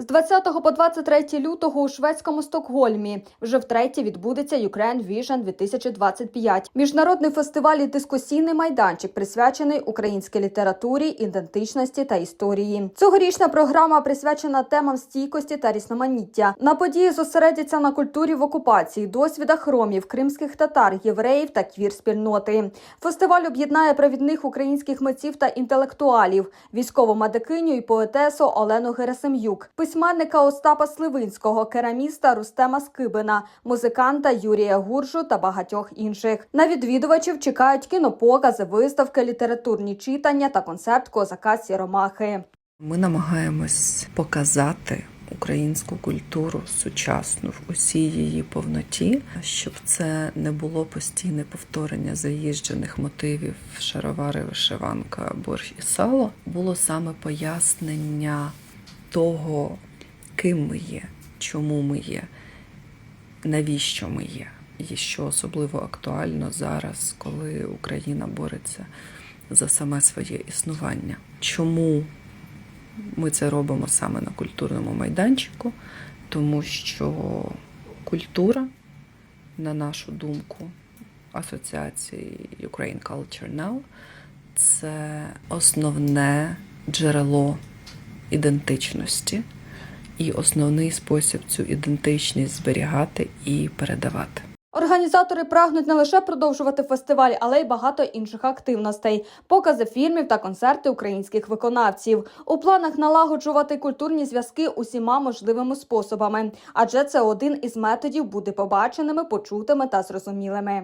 З 20 по 23 лютого у шведському Стокгольмі вже втретє відбудеться Ukraine Vision 2025. Міжнародний фестиваль і дискусійний майданчик присвячений українській літературі, ідентичності та історії. Цьогорічна програма присвячена темам стійкості та різноманіття. На події зосередяться на культурі в окупації, досвідах ромів, кримських татар, євреїв та квір-спільноти. Фестиваль об'єднає провідних українських митців та інтелектуалів, військову медикиню і поетесу Олену Герасим'юк, письменника Остапа Сливинського, кераміста Рустема Скибина, музиканта Юрія Гуржу та багатьох інших. На відвідувачів чекають кінопокази, виставки, літературні читання та концерт козака Сіромахи. Ми намагаємось показати українську культуру сучасну в усій її повноті, щоб це не було постійне повторення заїжджених мотивів шаровари, вишиванка, борщ і сало. Було саме пояснення того, ким ми є, чому ми є, навіщо ми є, і що особливо актуально зараз, коли Україна бореться за саме своє існування. Чому ми це робимо саме на культурному майданчику, тому що культура, на нашу думку, асоціації Ukraine Culture Now, це основне джерело ідентичності і основний спосіб цю ідентичність зберігати і передавати. Організатори прагнуть не лише продовжувати фестиваль, але й багато інших активностей, покази фільмів та концерти українських виконавців. У планах налагоджувати культурні зв'язки усіма можливими способами, адже це один із методів бути побаченими, почутими та зрозумілими.